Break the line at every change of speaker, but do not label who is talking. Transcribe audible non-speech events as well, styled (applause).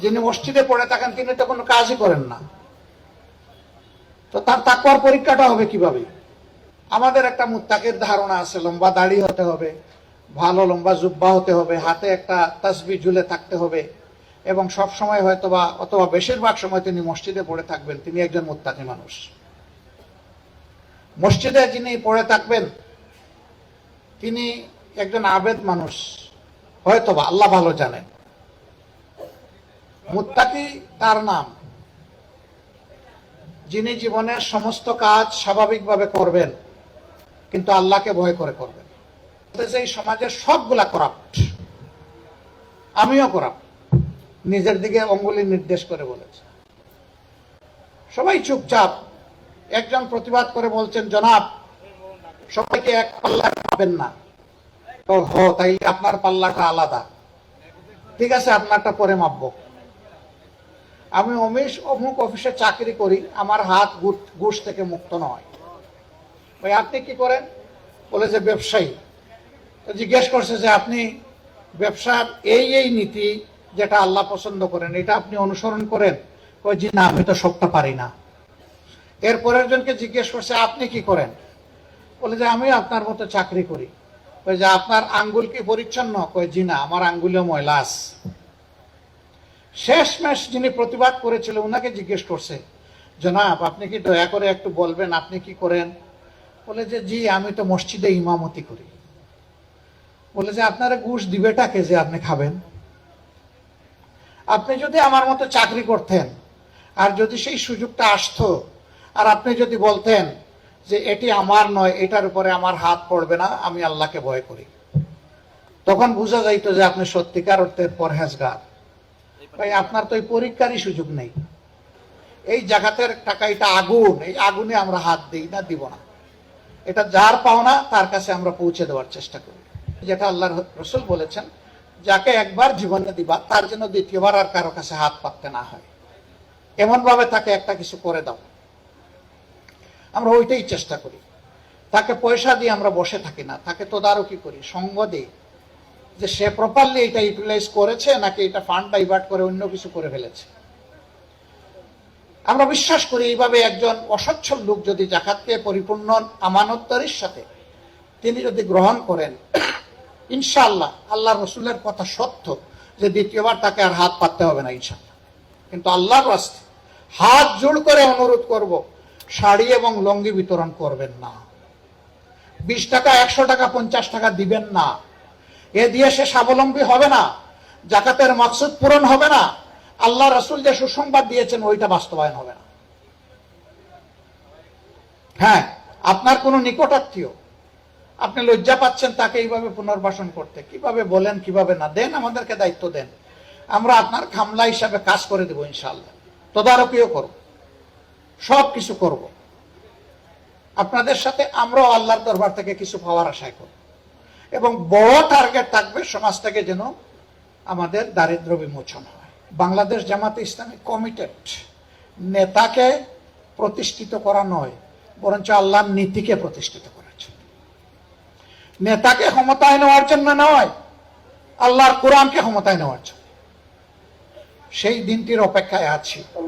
যিনি মসজিদে পড়ে থাকেন, তিনি তো কোনো কাজই করেন না। তো তার তাকওয়ার পরীক্ষাটা হবে কীভাবে? আমাদের একটা মুত্তাকের ধারণা আছে, লম্বা দাড়ি হতে হবে, ভালো লম্বা জুব্বা হতে হবে, হাতে একটা তাসবি ঝুলে থাকতে হবে, এবং সব সময় হয়তো বা অথবা বেশিরভাগ সময় তিনি মসজিদে পড়ে থাকবেন, তিনি একজন মুত্তাকি মানুষ। মসজিদে যিনি পড়ে থাকবেন, তিনি একজন আবেদ মানুষ হয়তো বা আল্লাহ ভালো জানেন। মুত্তাকি তার নাম। যিনি জীবনের সমস্ত কাজ স্বাভাবিকভাবে করবেন, কিন্তু আল্লাহকে ভয় করে করবেন। এই সমাজের সবগুলা করাপ্ট আমিও করাপ্ট নিজের দিকে অঙ্গুলি নির্দেশ করে বলেছে। সবাই চুপচাপ। একজন প্রতিবাদ করে বলছেন, জনাব, সবাইকে এক পাল্লায় পাবেন না। তো, হ তাই আপনার পাল্লাটা আলাদা। ঠিক আছে, আপনারটা পরে মাপবো। আমি অমিশ অমুক অফিসে চাকরি করি, আমার হাত ঘুষ থেকে মুক্ত নয়। ভাই, আপনি কি করেন? বলে যে ব্যবসায়ী। তো জিজ্ঞেস করছে যে আপনি ব্যবসার এই এই নীতি যেটা আল্লাহ পছন্দ করেন, এটা আপনি অনুসরণ করেন? কই জি না, আমি তো সবটা পারি না। এরপরের জনকে জিজ্ঞেস করছে, আপনি কি করেন? বলে যে, আমি আপনার মতো চাকরি করি। কই যে, আপনার আঙ্গুল কি পরিচ্ছন্ন? কই জি না, আমার আঙ্গুলেও ময়লা আছে। শেষমেশ যিনি প্রতিবাদ করেছিল ওনাকে জিজ্ঞেস করছে, জনাব, আপনি কি দয়া করে একটু বলবেন, আপনি কি করেন? বলে যে, জি, আমি তো মসজিদে ইমামতি করি। বলে যে, আপনারা ঘুষ দিবেটাকে যে আপনি খাবেন? আপনি যদি আমার মতো চাকরি করতেন, আর যদি সেই সুযোগটা আসতো, আর আপনি যদি বলতেন যে, এটি আমার নয়, এটার উপরে আমার হাত পড়বে না, আমি আল্লাহকে ভয় করি। তখন বোঝা যাইতো যে, আপনি সত্যিকার অর্থের পরহেজগার। ভাই আপনার তো এই পরীক্ষারই সুযোগ নেই। এই জাকাতের টাকা এটা আগুন, এই আগুনে আমরা হাত দিই না, দিব না। এটা যার পাওনা, তার কাছে আমরা পৌঁছে দেওয়ার চেষ্টা করি। যেটা আল্লাহ রসুল বলেছেন, যাকে একবার জীবনে দিবা, তার জন্য দ্বিতীয়বার আর কারও কাছে হাত পাততে না হয়। এমন ভাবে তাকে একটা কিছু করে দাও। আমরা ওইটাই চেষ্টা করি। তাকে পয়সা দিয়ে আমরা বসে থাকি না, তাকে তদারকি করি, সঙ্গ দিই। যে সে প্রপারলি এটা ইউটিলাইজ করেছে নাকি এটা ফান্ড ডাইভার্ট করে অন্য কিছু করে ফেলেছে? আমরা বিশ্বাস করি এইভাবে একজন অসচ্ছল লোক যদি জাকাতকে পরিপূর্ণ আমানতদারির সাথে, তিনি যদি গ্রহণ করেন, (coughs) ইনশাআল্লাহ আল্লাহ রসুলের কথা সত্য যে দ্বিতীয়বার তাকে আর হাত পাততে হবে না ইনশাআল্লাহ। কিন্তু আল্লাহর রাস্তে হাত জোড় করে অনুরোধ করব, শাড়ি এবং লঙ্গি বিতরণ করবেন না। বিশ টাকা, একশো টাকা, পঞ্চাশ টাকা দিবেন না। এ দিয়ে সে স্বাবলম্বী হবে না, জাকাতের মাকসুদ পূরণ হবে না, আল্লাহ রসুল যে সুসংবাদ দিয়েছেন ওইটা বাস্তবায়ন হবে না। হ্যাঁ আপনার কোনো নিকটাত্মীয় আপনি লজ্জা পাচ্ছেন তাকে এইভাবে পুনর্বাসন করতে, কীভাবে বলেন, কীভাবে না, দেন আমাদেরকে দায়িত্ব দেন। আমরা আপনার খামলা হিসাবে কাজ করে দেবো ইনশাল্লাহ তদারকিও করব, সব কিছু করব। আপনাদের সাথে আমরাও আল্লাহর দরবার থেকে কিছু পাওয়ার আশায় করব। এবং বড় টার্গেট থাকবে সমাজ থেকে যেন আমাদের দারিদ্র বিমোচন হয়। বাংলাদেশ জামাতে ইসলামী কমিটেড নেতাকে প্রতিষ্ঠিত করা নয়, বরঞ্চ আল্লাহর নীতিকে প্রতিষ্ঠিত করার জন্য। নেতাকে ক্ষমতায় নেওয়ার জন্য নয়, আল্লাহর কোরআনকে ক্ষমতায় নেওয়ার জন্য। সেই দিনটির অপেক্ষায় আছি।